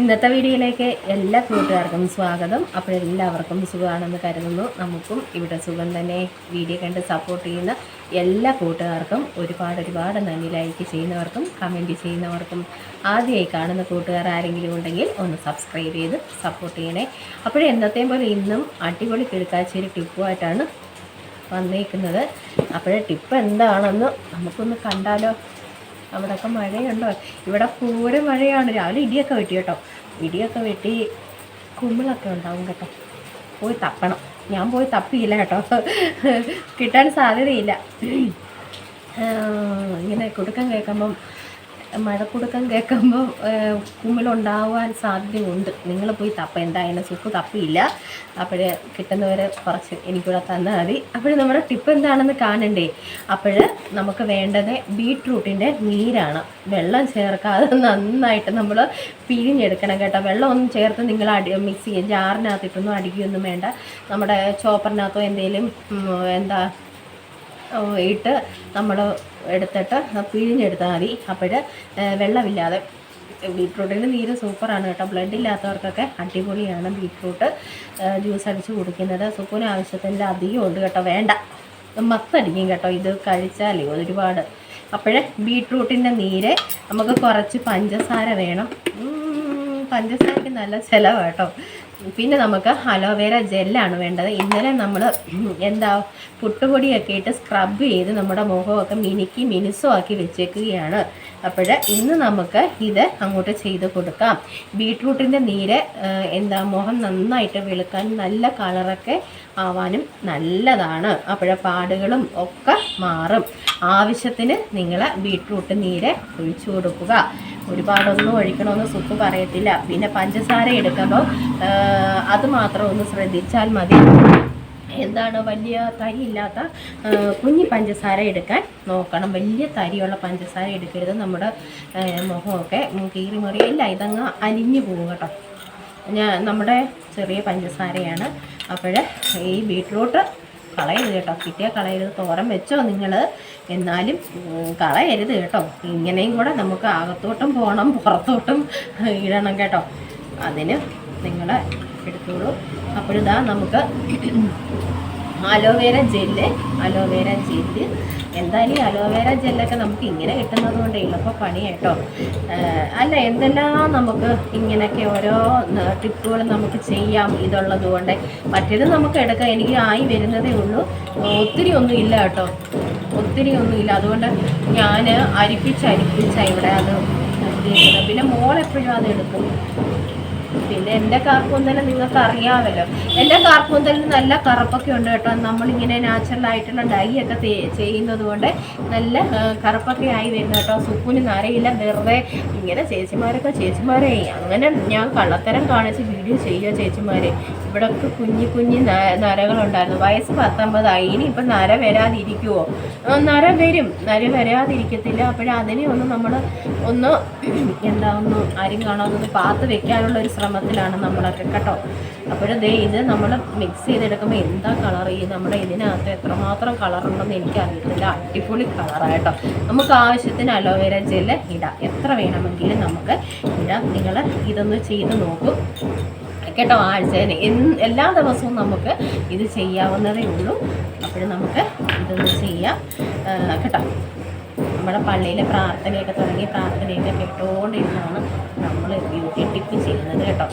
ഇന്നത്തെ വീഡിയോയിലേക്ക് എല്ലാ കൂട്ടുകാർക്കും സ്വാഗതം. അപ്പോൾ എല്ലാവർക്കും സുഖമാണെന്ന് കരുതുന്നു. നമുക്കും ഇവിടെ സുഖം തന്നെ. വീഡിയോ കണ്ട് സപ്പോർട്ട് ചെയ്യുന്ന എല്ലാ കൂട്ടുകാർക്കും ഒരുപാട് ഒരുപാട് നന്ദി. ലൈക്ക് ചെയ്യുന്നവർക്കും കമന്റ് ചെയ്യുന്നവർക്കും ആദ്യമായി കാണുന്ന കൂട്ടുകാർ ആരെങ്കിലും ഉണ്ടെങ്കിൽ ഒന്ന് സബ്സ്ക്രൈബ് ചെയ്ത് സപ്പോർട്ട് ചെയ്യണേ. അപ്പോഴേ എന്നത്തെയും പോലെ ഇന്നും അടിപൊളി കിഴക്കാച്ചേരി ടിപ്പുമായിട്ടാണ് വന്നേക്കുന്നത്. അപ്പോഴേ ടിപ്പ് എന്താണെന്ന് നമുക്കൊന്ന് കണ്ടാലോ? അവിടെയൊക്കെ മഴയുണ്ടോ? ഇവിടെ പൂര മഴയാണ്. രാവിലെ ഇടിയൊക്കെ വെട്ടി കേട്ടോ. ഇടിയൊക്കെ വെട്ടി കുമ്പിളൊക്കെ ഉണ്ടാവും കേട്ടോ. പോയി തപ്പണം. ഞാൻ പോയി തപ്പിയില്ല കേട്ടോ. കിട്ടാൻ സാധ്യതയില്ല. ഇങ്ങനെ കൊടുക്കാൻ കേൾക്കുമ്പം മഴക്കുടുക്കം കേൾക്കുമ്പോൾ കുമ്മിലുണ്ടാവാൻ സാധ്യതയുണ്ട്. നിങ്ങൾ പോയി തപ്പ എന്തായാലും സുപ്പ് തപ്പിയില്ല. അപ്പോൾ കിട്ടുന്നവർ കുറച്ച് എനിക്കൂടെ തന്നാൽ മതി. അപ്പോൾ നമ്മുടെ ടിപ്പ് എന്താണെന്ന് കാണണ്ടേ? അപ്പോൾ നമുക്ക് വേണ്ടത് ബീട്രൂട്ടിന്റെ നീരാണ്. വെള്ളം ചേർക്കാതെ നന്നായിട്ട് നമ്മൾ പിഴിഞ്ഞെടുക്കണം കേട്ടോ. വെള്ളം ഒന്നും ചേർത്ത് നിങ്ങൾ അടി മിക്സ് ചെയ്യുക ജാറിനകത്തിട്ടൊന്നും അടിക്കുകയൊന്നും വേണ്ട. നമ്മുടെ ചോപ്പറിനകത്തോ എന്തെങ്കിലും എന്താ ഇട്ട് നമ്മൾ എടുത്തിട്ട് പിഴിഞ്ഞെടുത്താൽ മതി. അപ്പോൾ വെള്ളമില്ലാതെ. ബീട്രൂട്ടിന്റെ നീര് സൂപ്പറാണ് കേട്ടോ. ബ്ലഡ് ഇല്ലാത്തവർക്കൊക്കെ അടിപൊളിയാണ് ബീട്രൂട്ട് ജ്യൂസ് അടിച്ച് കുടിക്കുന്നത്. സൂപ്പിന് ആവശ്യത്തിന്റെ അധികം ഉണ്ട് കേട്ടോ. വേണ്ട. മത്തടിക്കും കേട്ടോ. ഇത് കഴിച്ചാലേ ഒരുപാട്. അപ്പോഴേ ബീട്രൂട്ടിന്റെ നീര് നമുക്ക് കുറച്ച് പഞ്ചസാര വേണം. പഞ്ചസാരയ്ക്ക് നല്ല ചിലവ് കേട്ടോ. പിന്നെ നമുക്ക് അലോവേര ജെല്ലാണ് വേണ്ടത്. ഇന്നലെ നമ്മൾ എന്താ പുട്ടുപൊടിയൊക്കെ ഇട്ട് സ്ക്രബ് ചെയ്ത് നമ്മുടെ മുഖമൊക്കെ മിനുക്കി മിനുസമാക്കി വെച്ചേക്കുകയാണ്. അപ്പോൾ ഇന്ന് നമുക്ക് ഇത് അങ്ങോട്ട് ചെയ്ത് കൊടുക്കാം. ബീട്രൂട്ടിന്റെ നീര് എന്താ മുഖം നന്നായിട്ട് വെളുക്കാൻ നല്ല കളറൊക്കെ ആവാനും നല്ലതാണ്. അപ്പോഴ പാടുകളും ഒക്കെ മാറും. ആവശ്യത്തിന് നിങ്ങൾ ബീട്രൂട്ട് നീര് ഒഴിച്ചു കൊടുക്കുക. ഒരുപാടൊന്നും ഒഴിക്കണമെന്ന് സുപ്പ് പറയത്തില്ല. പിന്നെ പഞ്ചസാര എടുക്കുമ്പോൾ അത് മാത്രം ഒന്ന് ശ്രദ്ധിച്ചാൽ മതി. എന്താണ് വലിയ തരി ഇല്ലാത്ത ആ, കുഞ്ഞി പഞ്ചസാര എടുക്കാൻ നോക്കണം. വലിയ തരിയുള്ള പഞ്ചസാര എടുക്കരുത്. നമ്മുടെ മുഖമൊക്കെ കീറി മുറിയില്ല ഇതങ്ങ് അലിഞ്ഞു പോകും കേട്ടോ. ഞാൻ നമ്മുടെ ചെറിയ പഞ്ചസാരയാണ്. അപ്പോൾ ഈ ബീട്രൂട്ട് കളയരുത് കേട്ടോ. കിട്ടിയ കളയരുത്. തോരൻ വെച്ചോ നിങ്ങൾ എന്നാലും കളയരുത് കേട്ടോ. ഇങ്ങനെയും കൂടെ നമുക്ക് അകത്തോട്ടും പോകണം പുറത്തോട്ടും ഇടണം കേട്ടോ. അതിന് നിങ്ങൾ എടുത്തോളൂ. അപ്പോഴിതാ നമുക്ക് അലോവേര ജെല്ല് അലോവേര ജെല്ല്. എന്തായാലും ഈ അലോവേര ജെല്ലൊക്കെ നമുക്ക് ഇങ്ങനെ കിട്ടുന്നത് കൊണ്ട് എളുപ്പം പണി കേട്ടോ അല്ല എന്തെല്ലാം നമുക്ക് ഇങ്ങനെയൊക്കെ ഓരോ ടിപ്പുകൾ നമുക്ക് ചെയ്യാം ഇതുള്ളത് കൊണ്ട്. മറ്റേത് നമുക്ക് എടുക്കാം. എനിക്ക് ആയി വരുന്നതേ ഉള്ളൂ. ഒത്തിരി ഒന്നും ഇല്ല കേട്ടോ. ഒത്തിരി ഒന്നും ഇല്ല. അതുകൊണ്ട് ഞാൻ അരിപ്പിച്ച് അരിപ്പിച്ച ഇവിടെ അത് പിന്നെ മോൾ എപ്പോഴും അത് എടുക്കും. പിന്നെ എന്റെ കാർക്കൂന്തൽ നിങ്ങൾക്ക് അറിയാമല്ലോ. എന്റെ കാർക്കൂന്തലിന് നല്ല കറുപ്പൊക്കെ ഉണ്ട് കേട്ടോ. നമ്മളിങ്ങനെ നാച്ചുറൽ ആയിട്ടുള്ള ഡൈ ഒക്കെ ചെയ്യുന്നത് കൊണ്ട് നല്ല കറുപ്പൊക്കെ ആയി വരുന്നു കേട്ടോ. സുപ്പിന് നരയില്ല വെറുതെ ഇങ്ങനെ ചേച്ചിമാരൊക്കെ ചേച്ചിമാരെ അങ്ങനെ ഞാൻ കള്ളത്തരം കാണിച്ച് വീഡിയോ ചെയ്യുക ചേച്ചിമാരെ. ഇവിടൊക്കെ കുഞ്ഞി കുഞ്ഞി നരകളുണ്ടായിരുന്നു. വയസ്സ് പത്തൊമ്പതായി. ഇനി ഇപ്പം നര വരാതിരിക്കുമോ നര വരും. നര വരാതിരിക്കത്തില്ല. അപ്പോഴതിനെ ഒന്ന് നമ്മൾ ഒന്ന് എന്താ ഒന്ന് ആരും കാണാതൊന്ന് പാത്ത് വെക്കാനുള്ള ഒരു ശ്രമത്തിലാണ് നമ്മളൊക്കെ കേട്ടോ. ദേ ഇത് നമ്മൾ മിക്സ് ചെയ്തെടുക്കുമ്പോൾ എന്താ കളർ ഈ നമ്മുടെ ഇതിനകത്ത് എത്രമാത്രം കളറുണ്ടെന്ന് എനിക്കറിയത്തില്ല. അടിപൊളി കളറായിട്ടോ നമുക്ക് ആവശ്യത്തിന് അലോവേര ജെല്ല് ഇടാം. എത്ര വേണമെങ്കിലും നമുക്ക് ഇടാം. നിങ്ങൾ ഇതൊന്ന് ചെയ്ത് നോക്കൂ. കേട്ടോ ആഴ്ചയിൽ എല്ലാ ദിവസവും നമുക്ക് ഇത് ചെയ്യാവുന്നതേ ഉള്ളൂ. അപ്പോഴും നമുക്ക് ഇതൊന്ന് ചെയ്യാം. കേട്ടോ. നമ്മുടെ പള്ളിയിലെ പ്രാർത്ഥനയൊക്കെ തുടങ്ങി പ്രാർത്ഥനയൊക്കെ കേട്ടുകൊണ്ടിരുന്നാണ് നമ്മൾ ബ്യൂട്ടി ടിപ്പ് ചെയ്യുന്നത് കേട്ടോ.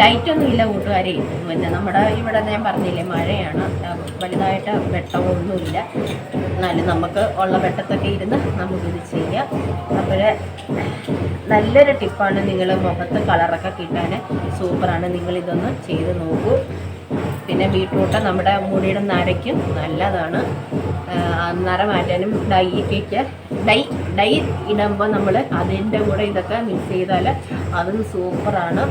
ലൈറ്റൊന്നും ഇല്ല കൂട്ടുകാരെ. പിന്നെ നമ്മുടെ ഇവിടെ ഞാൻ പറഞ്ഞില്ലേ മഴയാണ്. വലുതായിട്ട് വെട്ടമൊന്നുമില്ല. എന്നാലും നമുക്ക് ഉള്ള വെട്ടത്തൊക്കെ ഇരുന്ന് നമുക്കിത് ചെയ്യാം. അപ്പോൾ നല്ലൊരു ടിപ്പാണ് നിങ്ങൾ മുഖത്ത് കളറൊക്കെ കിട്ടാൻ സൂപ്പറാണ് നിങ്ങളിതൊന്ന് ചെയ്ത് നോക്കൂ. പിന്നെ ബീട്രൂട്ട് നമ്മുടെ മുടിയുടെ നരയ്ക്കും നല്ലതാണ്. നര മാറ്റാനും ഡൈക്കൊക്കെ ഡൈ ഡൈ ഇടുമ്പോൾ നമ്മൾ അതിന്റെ കൂടെ ഇതൊക്കെ മിക്സ് ചെയ്താൽ അതും സൂപ്പറാണ്.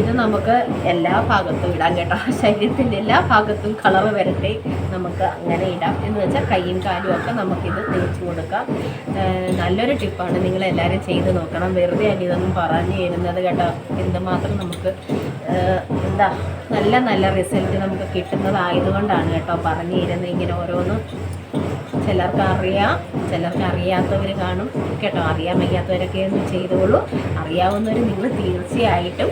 ഇത് നമുക്ക് എല്ലാ ഭാഗത്തും ഇടാം കേട്ടോ. ശരീരത്തിന്റെ എല്ലാ ഭാഗത്തും കളർ വരട്ടെ നമുക്ക് അങ്ങനെ ഇടാം. എന്ന് വെച്ചാൽ കൈയും കാലും ഒക്കെ നമുക്കിത് തേച്ച് കൊടുക്കാം. നല്ലൊരു ടിപ്പാണ് നിങ്ങൾ എല്ലാവരും ചെയ്ത് നോക്കണം. വെറുതെ അല്ല ഇതൊന്നും പറഞ്ഞു തരുന്നത് കേട്ടോ. എന്തുമാത്രം നമുക്ക് എന്താ നല്ല നല്ല റിസൾട്ട് നമുക്ക് കിട്ടുന്നതായതുകൊണ്ടാണ് കേട്ടോ പറഞ്ഞു തരുന്നത് ഇങ്ങനെ ഓരോന്ന് ചിലർക്ക് അറിയാം ചിലർക്ക് അറിയാത്തവർ കാണും. കേട്ടോ അറിയാൻ വയ്യാത്തവരൊക്കെ ഒന്ന് ചെയ്തോളൂ. അറിയാവുന്നവർ നിങ്ങൾ തീർച്ചയായിട്ടും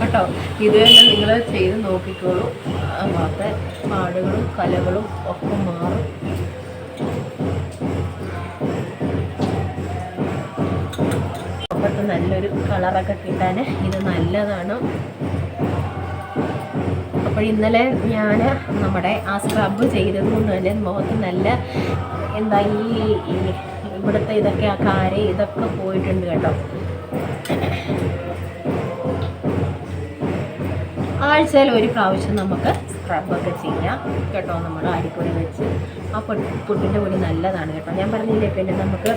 കേട്ടോ ഇത് തന്നെ നിങ്ങൾ ചെയ്ത് നോക്കിക്കോളൂ. അപ്പോഴത്തെ പാടുകളും കലകളും ഒക്കെ മാറും. നല്ലൊരു കളറൊക്കെ കിട്ടാൻ ഇത് നല്ലതാണ്. അപ്പോൾ ഇന്നലെ ഞാൻ നമ്മുടെ ആ സ്ക്രബ് ചെയ്തത് കൊണ്ട് തന്നെ മുഖത്ത് നല്ല എന്താ ഈ ഇവിടുത്തെ ഇതൊക്കെ ആ കാര് ഇതൊക്കെ പോയിട്ടുണ്ട് കേട്ടോ. ആഴ്ചയിൽ ഒരു പ്രാവശ്യം നമുക്ക് സ്ക്രബൊക്കെ ചെയ്യാം കേട്ടോ നമ്മൾ അരിപ്പൊടി വെച്ച്. ആ പൊട്ടിന്റെ പൊടി നല്ലതാണ് കേട്ടോ. ഞാൻ പറഞ്ഞില്ലേ പിന്നെ നമുക്ക്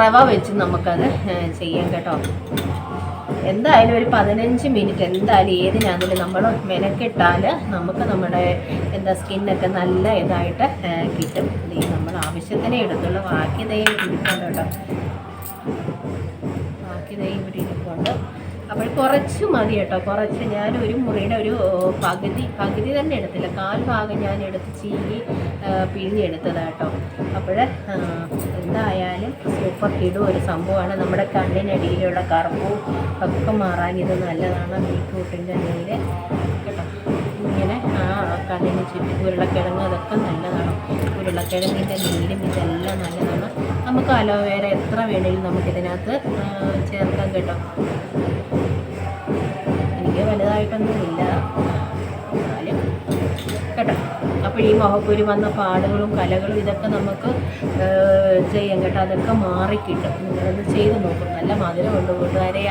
റവ വെച്ച് നമുക്കത് ചെയ്യാം കേട്ടോ. എന്തായാലും ഒരു പതിനഞ്ച് മിനിറ്റ് എന്തായാലും ഏതിനാണെങ്കിലും നമ്മൾ മെനക്കെട്ടാൽ നമുക്ക് നമ്മുടെ എന്താ സ്കിന്നൊക്കെ നല്ല ഇതായിട്ട് കിട്ടും. നമ്മൾ ആവശ്യത്തിനെ എടുത്തുള്ളൂ ബാക്കി ദൈവം ഇരിപ്പുണ്ട് കേട്ടോ. ബാക്കി ദൈവം അപ്പോൾ കുറച്ച് മതി കേട്ടോ. കുറച്ച് ഞാൻ ഒരു മുറിയുടെ ഒരു പകുതി പകുതി തന്നെ എടുത്തില്ല. കാൽ ഭാഗം ഞാൻ എടുത്ത് ചീകി പിഴിഞ്ഞെടുത്തതാണ് കേട്ടോ. അപ്പോൾ എന്തായാലും സൂപ്പർ കിടും ഒരു സംഭവമാണ്. നമ്മുടെ കണ്ണിനടിയിലുള്ള കറുപ്പും ഒക്കെ മാറാൻ ഇത് നല്ലതാണ്. ബീറ്റ്റൂട്ടിന്റെ നീര് കണ്ണിന് ചുറ്റും ഉരുളക്കിഴങ്ങ് അതൊക്കെ നല്ലതാണ്. ഉരുളക്കിഴങ്ങിന്റെ നീരും ഇതെല്ലാം നല്ലതാണ്. നമുക്ക് അലോവേര എത്ര വേണമെങ്കിലും നമുക്കിതിനകത്ത് ചേർക്കാൻ ചേർക്കാം കേട്ടോ. എനിക്ക് വലുതായിട്ടൊന്നും ഇല്ല എന്നാലും അപ്പോൾ ഈ മുഖക്കുരു വന്ന പാടുകളും കലകളും ഇതൊക്കെ നമുക്ക് ചെയ്യാം കേട്ടോ. അതൊക്കെ മാറിക്കിട്ടും. നിങ്ങളത് ചെയ്ത് നോക്കും. നല്ല മധുരമുണ്ട് കൂട്ടുകാരെ.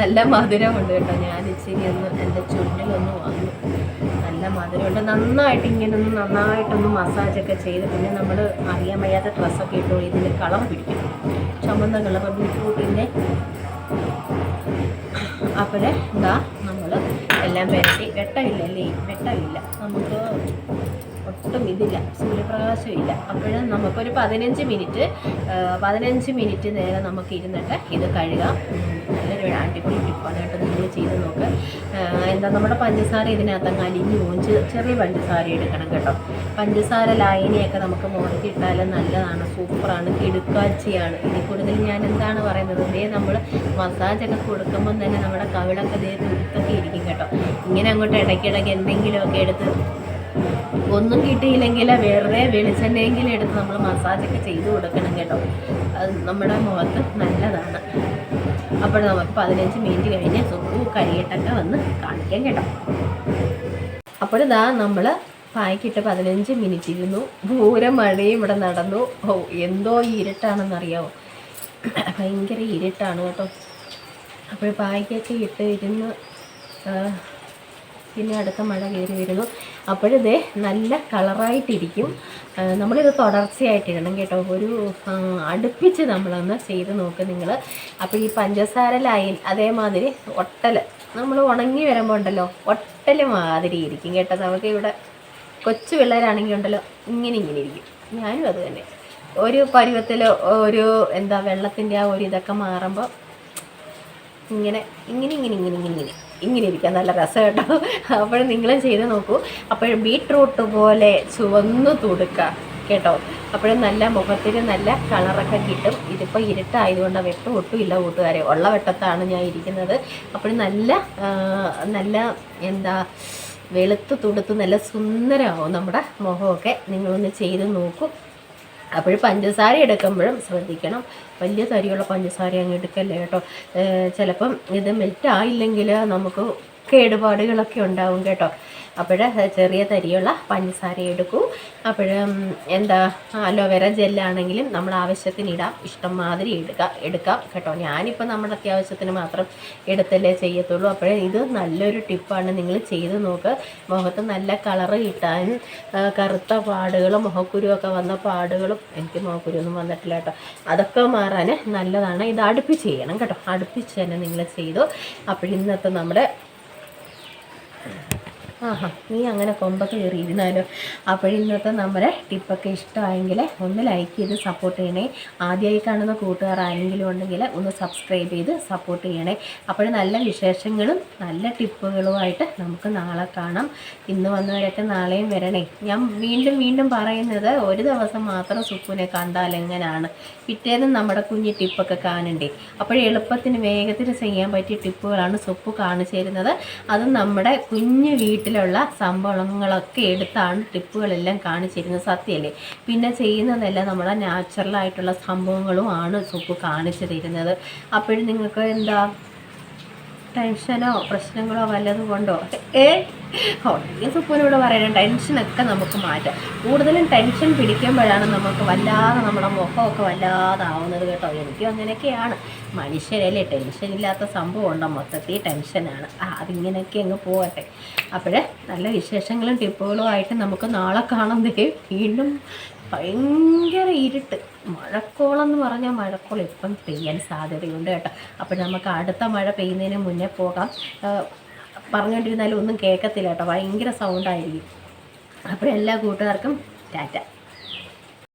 നല്ല മധുരമുണ്ട് കേട്ടോ. ഞാൻ ഇച്ചിരി ഒന്ന് എന്റെ ചുണ്ടിലൊന്ന് വന്നു നല്ല മധുരമുണ്ട്. നന്നായിട്ട് ഇങ്ങനെ ഒന്ന് നന്നായിട്ടൊന്ന് മസാജൊക്കെ ചെയ്ത് പിന്നെ നമ്മൾ അറിയാൻ വയ്യാത്ത ഡ്രസ്സൊക്കെ ഇട്ടു ഇതിന് കളം പിടിക്കും. ചുമന്ന കളർ ബീട്രൂട്ടിന്റെ അപ്പോൾ എന്താ നമ്മൾ എല്ലാം വരട്ടി വെട്ടമില്ല അല്ലേ വെട്ടമില്ല. നമുക്ക് ഒട്ടും ഇതില്ല. സൂര്യപ്രകാശം ഇല്ല. അപ്പോഴും നമുക്കൊരു പതിനഞ്ച് മിനിറ്റ് പതിനഞ്ച് മിനിറ്റ് നേരം നമുക്ക് ഇരുന്നിട്ട് ഇത് കഴുകാം. ഉം, നല്ലൊരു അടിപൊളി ടിപ്പാണ് കേട്ടോ നിങ്ങൾ ചെയ്ത് നോക്ക്. എന്താ നമ്മുടെ പഞ്ചസാര ഇതിനകത്ത് അലിഞ്ഞ് അലിഞ്ഞു പോകും ചെ- ചെറിയ പഞ്ചസാര എടുക്കണം കേട്ടോ. പഞ്ചസാര ലായനിയൊക്കെ നമുക്ക് മുഖത്ത് ഇട്ടാൽ നല്ലതാണ് സൂപ്പറാണ് കിടുക്കാച്ചിയാണ് ഇതിൽ കൂടുതൽ ഞാൻ എന്താണ് പറയുന്നത്? ഇതേ നമ്മൾ മസാജൊക്കെ കൊടുക്കുമ്പം തന്നെ നമ്മുടെ കവിളൊക്കെ ഇതേ തുരുത്തൊക്കെ ഇരിക്കും കേട്ടോ. ഇങ്ങനെ അങ്ങോട്ട് ഇടയ്ക്കിടയ്ക്ക് എന്തെങ്കിലുമൊക്കെ എടുത്ത് ഒന്നും കിട്ടിയില്ലെങ്കിൽ വെറുതെ വെളിച്ചെണ്ണയെങ്കിലും എടുത്ത് നമ്മൾ മസാജൊക്കെ ചെയ്ത് കൊടുക്കണം കേട്ടോ. അത് നമ്മുടെ മുഖത്ത് നല്ലതാണ്. അപ്പോൾ നമുക്ക് പതിനഞ്ച് മിനിറ്റ് കഴിഞ്ഞ് സുപ്പു കരിയിട്ടൊക്കെ വന്ന് കാണിക്കാം കേട്ടോ. അപ്പോൾ ഇതാ നമ്മൾ പായ്ക്കിട്ട് പതിനഞ്ച് മിനിറ്റ് ഇരുന്നു. ഭൂരം മഴയും ഇവിടെ നടന്നു. ഓ എന്തോ ഇരുട്ടാണെന്നറിയാമോ ഭയങ്കര ഇരുട്ടാണ് കേട്ടോ. അപ്പോൾ പായ്ക്കൊക്കെ ഇട്ട് ഇരുന്ന് പിന്നെ അടുത്ത മഴ കയറി വരുന്നു. അപ്പോഴിതേ നല്ല കളറായിട്ടിരിക്കും. നമ്മളിത് തുടർച്ചയായിട്ടിടണം കേട്ടോ. ഒരു അടുപ്പിച്ച് നമ്മളൊന്ന് ചെയ്ത് നോക്ക് നിങ്ങൾ അപ്പോൾ ഈ പഞ്ചസാര ലൈൻ അതേമാതിരി ഒട്ടൽ നമ്മൾ ഉണങ്ങി വരുമ്പോൾ ഉണ്ടല്ലോ ഒട്ടൽ മാതിരി ഇരിക്കും കേട്ടോ. നമുക്ക് ഇവിടെ കൊച്ചു പിള്ളേരാണെങ്കിൽ ഉണ്ടല്ലോ ഇങ്ങനെ ഇങ്ങനെ ഇരിക്കും. ഞാനും അത് തന്നെ. ഒരു പരുവത്തിൽ ഒരു എന്താ വെള്ളത്തിന്റെ ആ ഒരു ഇതൊക്കെ മാറുമ്പോൾ ഇങ്ങനെ ഇങ്ങനെ ഇങ്ങനെ ഇങ്ങനെ ഇങ്ങനെ ഇങ്ങനെ. ഇങ്ങനെ ഇരിക്കാൻ നല്ല രസം കേട്ടോ. അപ്പോൾ നിങ്ങളും ചെയ്ത് നോക്കൂ. അപ്പോൾ ബീട്രൂട്ട് പോലെ ചുവന്ന് തുടുക്കുക കേട്ടോ. അപ്പോഴും നല്ല മുഖത്തിന് നല്ല കളറൊക്കെ കിട്ടും. ഇതിപ്പോൾ ഇരുട്ടായതുകൊണ്ട് വെട്ടം ഒട്ടും ഇല്ല കൂട്ടുകാരെ. ഉള്ള വെട്ടത്താണ് ഞാൻ ഇരിക്കുന്നത്. അപ്പോൾ നല്ല നല്ല എന്താ വെളുത്ത് തുടുത്ത് നല്ല സുന്ദരമാവും നമ്മുടെ മുഖമൊക്കെ. നിങ്ങളൊന്ന് ചെയ്ത് നോക്കൂ. അപ്പോൾ പഞ്ചസാര എടുക്കുമ്പോഴും ശ്രദ്ധിക്കണം. വലിയ തരിയുള്ള പഞ്ചസാര അങ്ങ് എടുക്കല്ലേ കേട്ടോ. ചിലപ്പം ഇത് മെൽറ്റ് ആയില്ലെങ്കിൽ നമുക്ക് കേടുപാടുകളൊക്കെ ഉണ്ടാവും കേട്ടോ. അപ്പോൾ ചെറിയ തരിയുള്ള പഞ്ചസാര എടുക്കൂ. അപ്പോൾ എന്താ അലോവേര ജെല്ലാണെങ്കിലും നമ്മൾ ആവശ്യത്തിന് ഇടാം. ഇഷ്ടം മാതിരി എടുക്കാം എടുക്കാം കേട്ടോ. ഞാനിപ്പോൾ നമ്മുടെ അത്യാവശ്യത്തിന് മാത്രം എടുത്തല്ലേ ചെയ്യത്തുള്ളൂ. അപ്പോൾ ഇത് നല്ലൊരു ടിപ്പാണ്. നിങ്ങൾ ചെയ്ത് നോക്ക്. മുഖത്ത് നല്ല കളറ് കിട്ടാനും കറുത്ത പാടുകളും മുഖക്കുരുവൊക്കെ വന്ന പാടുകളും. എനിക്ക് മുഖക്കുരുവൊന്നും വന്നിട്ടില്ല കേട്ടോ. അതൊക്കെ മാറാൻ നല്ലതാണ്. ഇത് അടുപ്പിച്ച് ചെയ്യണം കേട്ടോ. അടുപ്പിച്ച് തന്നെ നിങ്ങൾ ചെയ്തു. അപ്പോൾ ഇന്നത്തെ നമ്മുടെ ആഹാ നീ അങ്ങനെ കൊമ്പൊക്കെ കയറിയിരുന്നാലോ അപ്പോൾ ഇന്നത്തെ നമ്മുടെ ടിപ്പൊക്കെ ഇഷ്ടമായെങ്കിൽ ഒന്ന് ലൈക്ക് ചെയ്ത് സപ്പോർട്ട് ചെയ്യണേ. ആദ്യമായി കാണുന്ന കൂട്ടുകാരാരെങ്കിലും ഉണ്ടെങ്കിൽ ഒന്ന് സബ്സ്ക്രൈബ് ചെയ്ത് സപ്പോർട്ട് ചെയ്യണേ. അപ്പോൾ നല്ല വിശേഷങ്ങളും നല്ല ടിപ്പുകളുമായിട്ട് നമുക്ക് നാളെ കാണാം. ഇന്ന് വന്നവരൊക്കെ നാളെയും വരണേ. ഞാൻ വീണ്ടും വീണ്ടും പറയുന്നത് ഒരു ദിവസം മാത്രം സുക്കുനെ കണ്ടാൽ എങ്ങനെയാണ് പിറ്റേന്നും നമ്മുടെ കുഞ്ഞ് ടിപ്പൊക്കെ കാണണ്ടേ. അപ്പോൾ എളുപ്പത്തിന് വേഗത്തിൽ ചെയ്യാൻ പറ്റിയ ടിപ്പുകളാണ് സുപ്പു കാണിച്ചു തരുന്നത്. അത് നമ്മുടെ കുഞ്ഞു വീട്ടിലുള്ള സംഭവങ്ങളൊക്കെ എടുത്താണ് ടിപ്പുകളെല്ലാം കാണിച്ചിരുന്നത് സത്യല്ലേ? പിന്നെ ചെയ്യുന്നതെല്ലാം നമ്മുടെ നാച്ചുറലായിട്ടുള്ള സംഭവങ്ങളും ആണ് സുപ്പ് കാണിച്ചു തരുന്നത് അപ്പോഴും നിങ്ങൾക്ക് എന്താ? ടെൻഷനോ പ്രശ്നങ്ങളോ വല്ലതും കൊണ്ടോ? ഏ? ഈ സുപ്പനോട് പറയണം ടെൻഷനൊക്കെ നമുക്ക് മാറ്റാം. കൂടുതലും ടെൻഷൻ പിടിക്കുമ്പോഴാണ് നമുക്ക് വല്ലാതെ നമ്മുടെ മുഖമൊക്കെ വല്ലാതാവുന്നത് കേട്ടോ. എനിക്കും അങ്ങനെയൊക്കെയാണ്. മനുഷ്യരല്ലേ? ടെൻഷൻ ഇല്ലാത്ത സംഭവം ഉണ്ടോ മൊത്തത്തിൽ ടെൻഷനാണ് ആ അതിങ്ങനെയൊക്കെ അങ്ങ് പോകട്ടെ. അപ്പോഴേ നല്ല വിശേഷങ്ങളും ടിപ്പുകളും ആയിട്ട് നമുക്ക് നാളെ കാണാം. ദേ വീണ്ടും ഭയങ്കര ഇരുട്ട്. മഴക്കോളം എന്ന് പറഞ്ഞാൽ മഴക്കോളം ഇപ്പം പെയ്യാൻ സാധ്യതയുണ്ട് കേട്ടോ. അപ്പോൾ നമുക്ക് അടുത്ത മഴ പെയ്യുന്നതിന് മുന്നേ പോകാം. പറഞ്ഞുകൊണ്ടിരുന്നാലും ഒന്നും കേൾക്കത്തില്ല കേട്ടോ. ഭയങ്കര സൗണ്ടായിരിക്കും അപ്പോൾ എല്ലാ കൂട്ടുകാർക്കും ടാറ്റ.